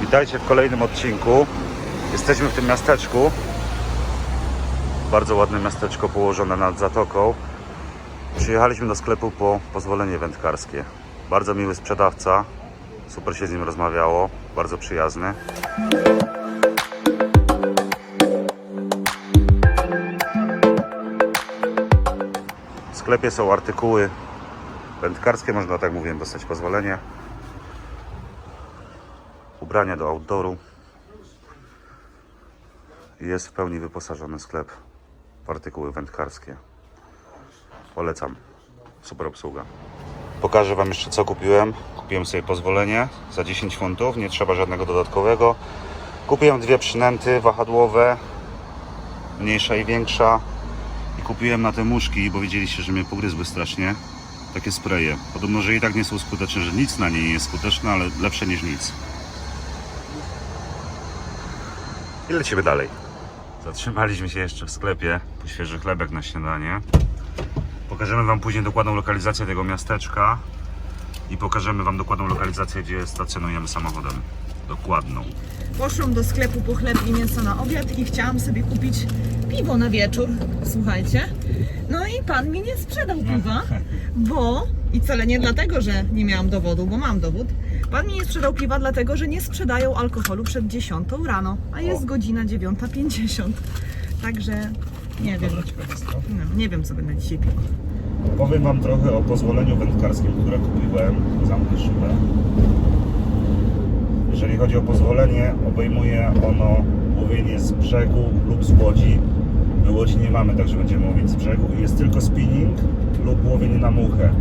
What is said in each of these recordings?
Witajcie w kolejnym odcinku. Jesteśmy w tym miasteczku. Bardzo ładne miasteczko położone nad zatoką. Przyjechaliśmy do sklepu po pozwolenie wędkarskie. Bardzo miły sprzedawca. Super się z nim rozmawiało. Bardzo przyjazny. W sklepie są artykuły wędkarskie, można tak mówię, dostać pozwolenie. Ubrania do outdooru. Jest w pełni wyposażony sklep w artykuły wędkarskie. Polecam. Super obsługa. Pokażę Wam jeszcze co kupiłem. Kupiłem sobie pozwolenie za 10 funtów, nie trzeba żadnego dodatkowego. Kupiłem dwie przynęty wahadłowe, mniejsza i większa. I kupiłem na te muszki, bo widzieliście, że mnie pogryzły strasznie. Takie spreje. Podobno, że i tak nie są skuteczne, że nic na niej nie jest skuteczne, ale lepsze niż nic. I lecimy dalej. Zatrzymaliśmy się jeszcze w sklepie po świeży chlebek na śniadanie. Pokażemy Wam później dokładną lokalizację tego miasteczka i pokażemy Wam dokładną lokalizację, gdzie stacjonujemy samochodem. Dokładną. Poszłam do sklepu po chleb i mięso na obiad i chciałam sobie kupić piwo na wieczór. Słuchajcie. No i pan mi nie sprzedał piwa, bo i wcale nie dlatego, że nie miałam dowodu, bo mam dowód. Pan mi nie sprzedał piwa, dlatego że nie sprzedają alkoholu przed 10 rano, a jest O. godzina 9.50. Także nie wiem. No, nie wiem, co będę dzisiaj piła. Powiem Wam trochę o pozwoleniu wędkarskim, które kupiłem. Zamknę szybę. Jeżeli chodzi o pozwolenie, obejmuje ono łowienie z brzegu lub z łodzi. My łodzi nie mamy, także będziemy łowić z brzegu. I jest tylko spinning lub łowienie na muchę.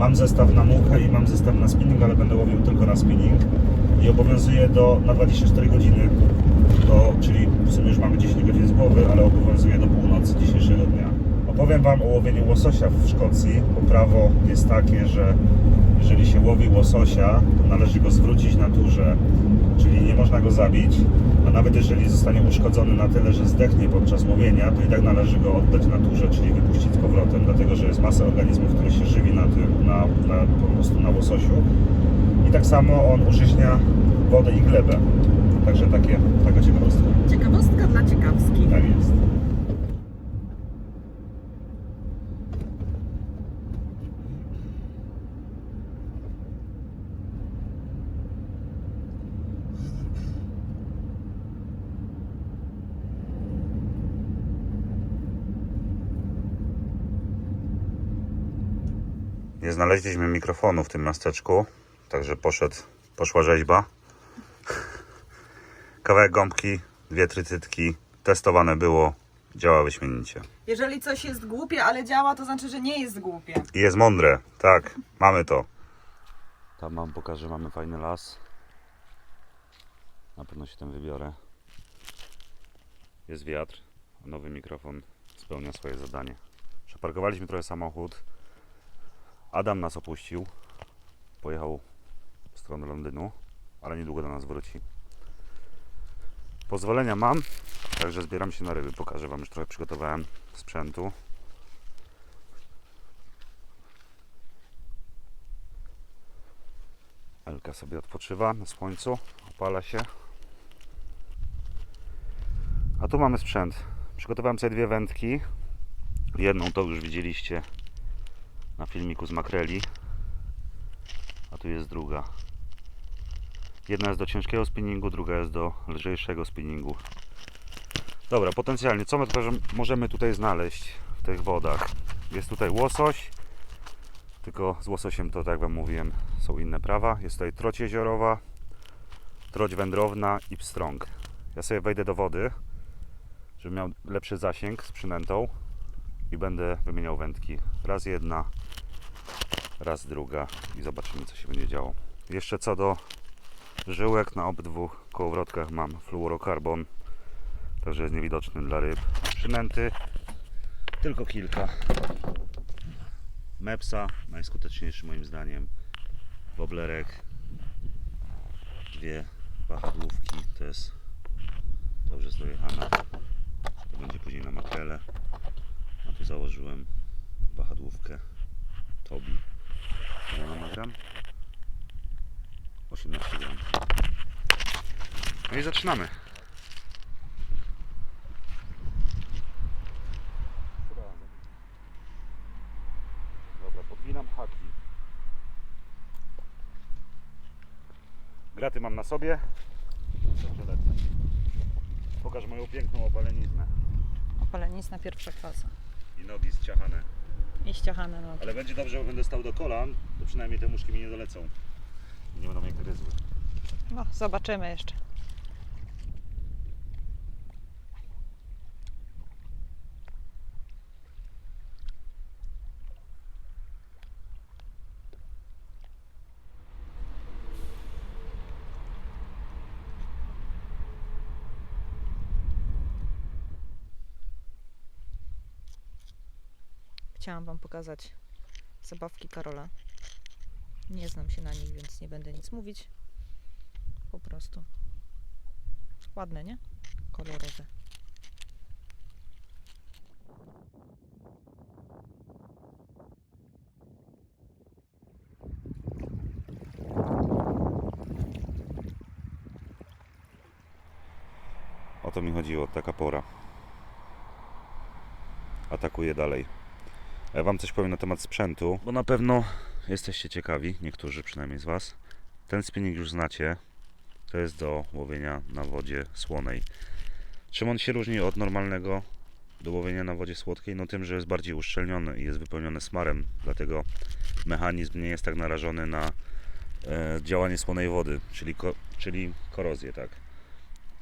Mam zestaw na muchę i mam zestaw na spinning, ale będę łowił tylko na spinning. I obowiązuje do, na 24 godziny, do, czyli w sumie już mamy 10 godzin z głowy, ale obowiązuje do północy dzisiejszego dnia. Opowiem Wam o łowieniu łososia w Szkocji, bo prawo jest takie, że jeżeli się łowi łososia, to należy go zwrócić naturze, czyli nie można go zabić, a nawet jeżeli zostanie uszkodzony na tyle, że zdechnie podczas łowienia, to i tak należy go oddać naturze, czyli wypuścić z powrotem, dlatego że jest masa organizmów, które się żywi na tym, na, na, po prostu na łososiu. I tak samo on użyźnia wodę i glebę. Także takie, taka ciekawostka. Ciekawostka dla ciekawskich. Tak jest. Nie znaleźliśmy mikrofonu w tym miasteczku, także poszedł, poszła rzeźba. Kawałek gąbki, dwie trytytki, testowane było, działa wyśmienicie. Jeżeli coś jest głupie, ale działa, to znaczy, że nie jest głupie. I jest mądre, tak, mamy to. Tam wam pokażę, mamy fajny las. Na pewno się tym wybiorę. Jest wiatr, a nowy mikrofon spełnia swoje zadanie. Przeparkowaliśmy trochę samochód. Adam nas opuścił. Pojechał w stronę Londynu, ale niedługo do nas wróci. Pozwolenia mam, także zbieram się na ryby. Pokażę Wam, już trochę przygotowałem sprzętu. Elka sobie odpoczywa na słońcu, opala się. A tu mamy sprzęt. Przygotowałem sobie dwie wędki. Jedną to już widzieliście na filmiku z makreli. A tu jest druga. Jedna jest do ciężkiego spinningu, druga jest do lżejszego spinningu. Dobra, potencjalnie, co my możemy tutaj znaleźć w tych wodach? Jest tutaj łosoś, tylko z łososiem to, tak jak Wam mówiłem, są inne prawa. Jest tutaj troć jeziorowa, troć wędrowna i pstrąg. Ja sobie wejdę do wody, żebym miał lepszy zasięg z przynętą i będę wymieniał wędki. Raz jedna, raz druga i zobaczymy, co się będzie działo. Jeszcze co do żyłek, na obydwu kołowrotkach mam fluorokarbon, także jest niewidoczny dla ryb. Przynęty tylko kilka. Mepsa, najskuteczniejszy moim zdaniem. Woblerek, dwie wahadłówki, to jest dobrze dojechane. To będzie później na makrele. A tu założyłem wahadłówkę Tobi. Ile ona ma gram? 18 gram. No i zaczynamy. Dobra, podginam haki. Graty mam na sobie. Pokaż moją piękną opaleniznę. Opalenizna pierwsza klasa. I nogi zciachane. I ściachane nogi. Ale będzie dobrze, bo będę stał do kolan, to przynajmniej te muszki mi nie dolecą. Nie będą mnie gryzły. No, zobaczymy jeszcze. Chciałam Wam pokazać zabawki Karola. Nie znam się na nich, więc nie będę nic mówić. Po prostu. Ładne, nie? Kolorowe. O to mi chodziło, taka pora. Atakuję dalej. Ja Wam coś powiem na temat sprzętu, bo na pewno jesteście ciekawi, niektórzy przynajmniej z Was. Ten spinning już znacie. To jest do łowienia na wodzie słonej. Czym on się różni od normalnego do łowienia na wodzie słodkiej? No tym, że jest bardziej uszczelniony i jest wypełniony smarem, dlatego mechanizm nie jest tak narażony na e, działanie słonej wody, czyli, ko- czyli korozję, tak.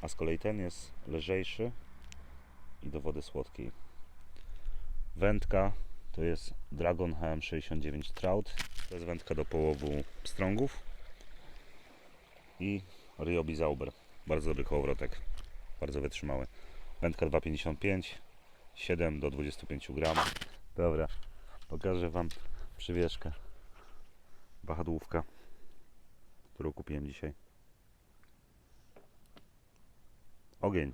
A z kolei ten jest lżejszy i do wody słodkiej. Wędka to jest Dragon HM69 Trout. To jest wędka do połowu pstrągów. I Ryobi Zauber. Bardzo dobry kołowrotek. Bardzo wytrzymały. Wędka 2,55 7 do 25 gram. Dobra, pokażę Wam przywieszkę. Wahadłówka, którą kupiłem dzisiaj. Ogień.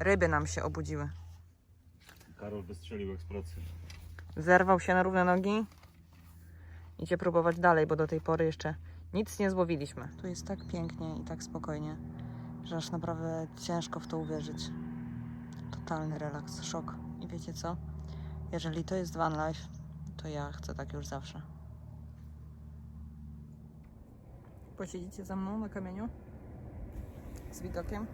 Ryby nam się obudziły. Karol wystrzelił eksplocję. Zerwał się na równe nogi. Idzie próbować dalej, bo do tej pory jeszcze nic nie złowiliśmy. Tu jest tak pięknie i tak spokojnie, że aż naprawdę ciężko w to uwierzyć. Totalny relaks, szok. I wiecie co? Jeżeli to jest van life, to ja chcę tak już zawsze. Posiedzicie za mną na kamieniu? Z widokiem?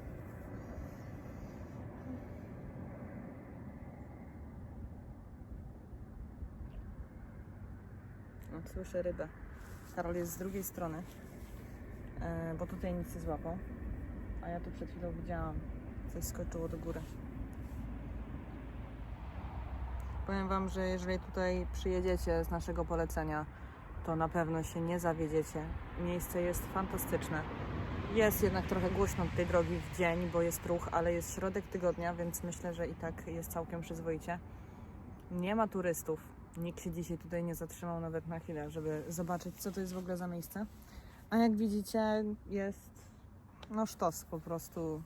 O, Słyszę rybę. Karol jest z drugiej strony, e, bo tutaj nic nie złapał. A ja tu przed chwilą widziałam, coś skoczyło do góry. Powiem Wam, że jeżeli tutaj przyjedziecie z naszego polecenia, to na pewno się nie zawiedziecie. Miejsce jest fantastyczne. Jest jednak trochę głośno tej drogi w dzień, bo jest ruch, ale jest środek tygodnia, więc myślę, że i tak jest całkiem przyzwoicie. Nie ma turystów. Nikt się dzisiaj tutaj nie zatrzymał nawet na chwilę, żeby zobaczyć, co to jest w ogóle za miejsce. A jak widzicie, jest no sztos po prostu.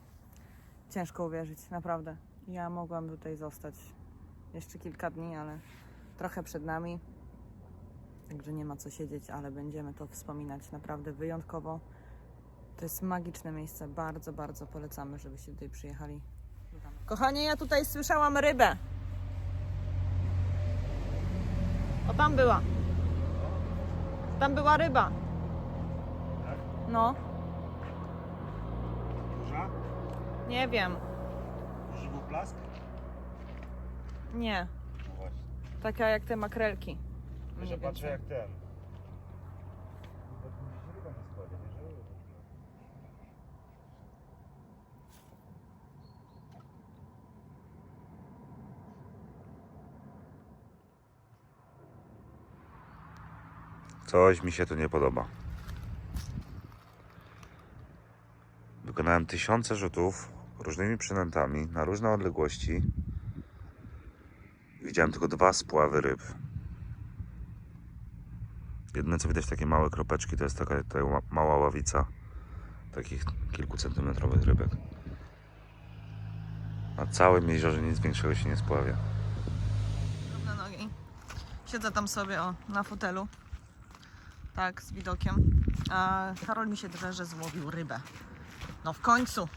Ciężko uwierzyć, naprawdę. Ja mogłam tutaj zostać jeszcze kilka dni, ale trochę przed nami. Także nie ma co siedzieć, ale będziemy to wspominać naprawdę wyjątkowo. To jest magiczne miejsce. Bardzo, bardzo polecamy, żebyście tutaj przyjechali. Kochanie, ja tutaj słyszałam rybę. O, tam była. Tam była ryba. Tak? No, Duża? nie wiem. Duży był plask? Nie. No właśnie. Taka jak te makrelki. Mniej się patrzę jak ten. Chyba tu gdzieś ryba na składzie, nie? Że- Coś mi się tu nie podoba. Wykonałem tysiące rzutów różnymi przynętami na różne odległości. Widziałem tylko dwa spławy ryb. Jedyne co widać takie małe kropeczki to jest taka, ma- mała ławica takich kilkucentymetrowych rybek. Na całym jeziorze nic większego się nie spławia. Na nogi. Siedzę tam sobie o, na fotelu. Tak, z widokiem. A Karol mi się drze, złowił rybę. No w końcu,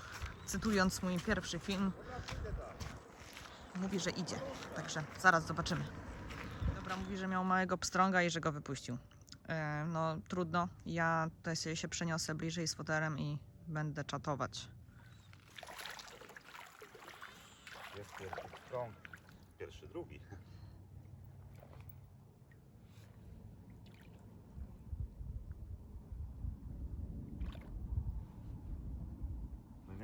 cytując mój pierwszy film, mówi, że idzie. Także zaraz zobaczymy. Dobra, mówi, że miał małego pstrąga i że go wypuścił. E, no trudno. Ja sobie się przeniosę bliżej z fotelem i będę czatować. Jest pierwszy strąg. Pierwszy, drugi.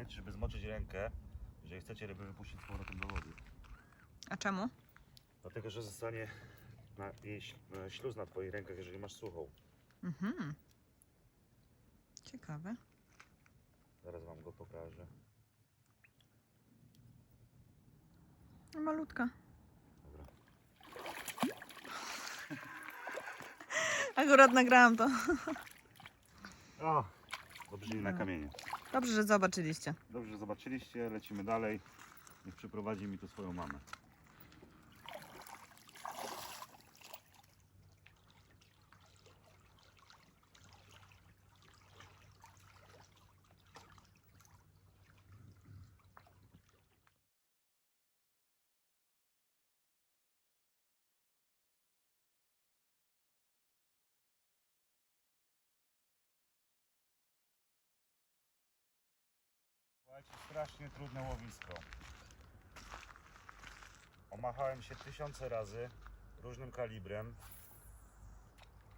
Pamiętajcie, żeby zmoczyć rękę, jeżeli chcecie ryby wypuścić z powrotem do wody. A czemu? Dlatego, że zostanie na, jej e, śluz na twoich rękach, jeżeli masz suchą. Mhm. Ciekawe. Zaraz wam go pokażę. Malutka. Dobra. Akurat nagrałam to. O, dobrze na kamienie. Dobrze, że zobaczyliście. Dobrze, że zobaczyliście, lecimy dalej. Niech przyprowadzi mi tu swoją mamę. Słuchajcie, strasznie trudne łowisko. Omachałem się tysiące razy różnym kalibrem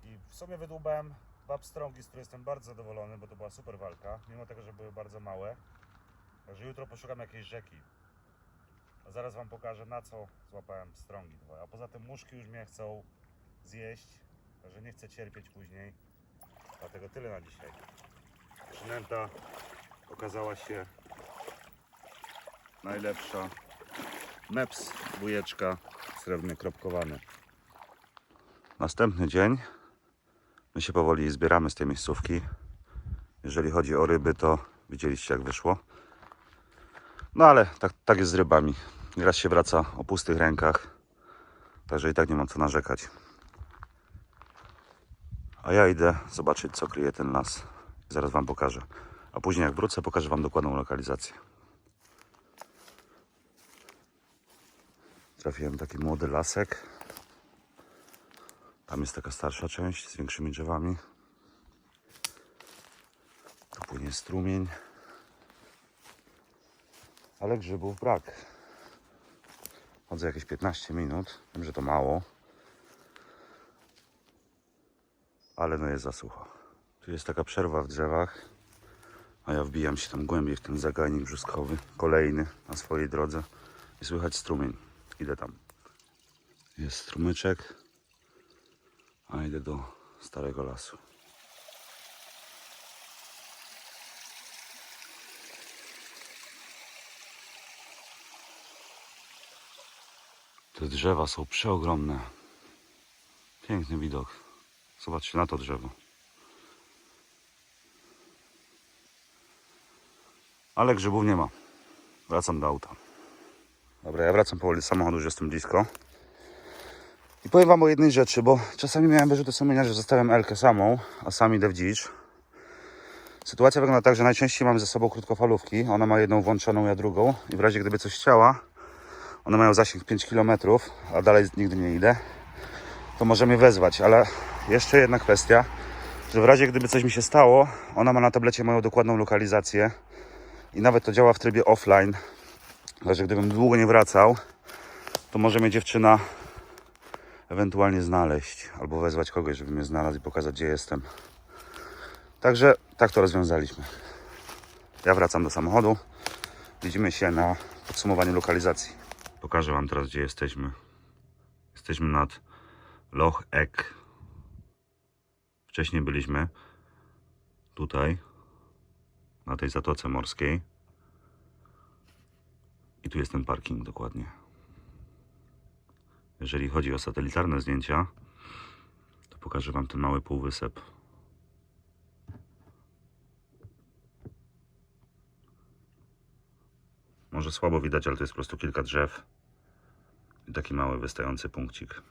i w sumie wydłubałem dwa pstrągi, z których jestem bardzo zadowolony, bo to była super walka, mimo tego, że były bardzo małe. Także jutro poszukam jakiejś rzeki. A zaraz Wam pokażę na co złapałem pstrągi dwa. A poza tym muszki już mnie chcą zjeść, także nie chcę cierpieć później. Dlatego tyle na dzisiaj. Przynęta okazała się najlepsza. Meps, dwójeczka, srebrny kropkowany. Następny dzień. My się powoli zbieramy z tej miejscówki. Jeżeli chodzi o ryby, to widzieliście jak wyszło. No ale tak, tak jest z rybami. Raz się wraca o pustych rękach. Także i tak nie mam co narzekać. A ja idę zobaczyć co kryje ten las. Zaraz Wam pokażę. A później jak wrócę pokażę Wam dokładną lokalizację. Trafiłem taki młody lasek. Tam jest taka starsza część z większymi drzewami. Tu płynie strumień. Ale grzybów brak. Chodzę jakieś 15 minut. Wiem, że to mało. Ale no jest za sucho. Tu jest taka przerwa w drzewach. A ja wbijam się tam głębiej w ten zagajnik brzuskowy. Kolejny na swojej drodze. I słychać strumień. Idę tam. Jest strumyczek. A idę do starego lasu. Te drzewa są przeogromne. Piękny widok. Zobaczcie na to drzewo. Ale grzybów nie ma. Wracam do auta. Dobra, ja wracam powoli z samochodu, już jestem blisko. I powiem Wam o jednej rzeczy, bo czasami miałem wyrzuty sumienia, że zostawiam Elkę samą, a sam idę w dzicz. Sytuacja wygląda tak, że najczęściej mamy ze sobą krótkofalówki. Ona ma jedną włączoną, ja drugą. I w razie gdyby coś chciała, one mają zasięg 5 km, a dalej nigdy nie idę, to może mnie wezwać. Ale jeszcze jedna kwestia, że w razie gdyby coś mi się stało, ona ma na tablecie moją dokładną lokalizację i nawet to działa w trybie offline. Także gdybym długo nie wracał, to może mnie dziewczyna ewentualnie znaleźć albo wezwać kogoś, żeby mnie znalazł i pokazać, gdzie jestem. Także tak to rozwiązaliśmy. Ja wracam do samochodu. Widzimy się na podsumowaniu lokalizacji. Pokażę Wam teraz, gdzie jesteśmy. Jesteśmy nad Loch Eck. Wcześniej byliśmy tutaj, na tej zatoce morskiej. I tu jest ten parking dokładnie. Jeżeli chodzi o satelitarne zdjęcia, to pokażę Wam ten mały półwysep. Może słabo widać, ale to jest po prostu kilka drzew i taki mały wystający punkcik.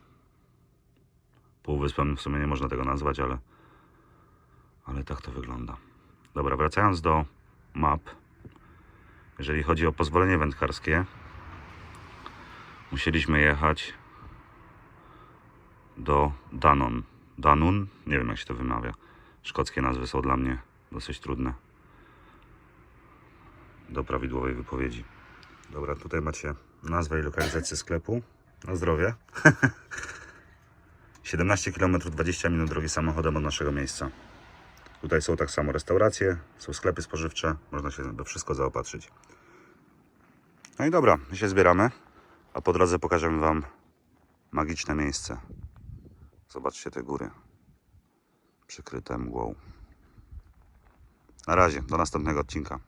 Półwyspem w sumie nie można tego nazwać, ale, ale tak to wygląda. Dobra, wracając do map. Jeżeli chodzi o pozwolenie wędkarskie, musieliśmy jechać do Danon. Danun? Nie wiem jak się to wymawia. Szkockie nazwy są dla mnie dosyć trudne do prawidłowej wypowiedzi. Dobra, tutaj macie nazwę i lokalizację sklepu. Na zdrowie. 17 km 20 minut drogi samochodem od naszego miejsca. Tutaj są tak samo restauracje, są sklepy spożywcze, można się do wszystko zaopatrzyć. No i dobra, my się zbieramy, a po drodze pokażemy Wam magiczne miejsce. Zobaczcie te góry przykryte mgłą. Na razie, do następnego odcinka.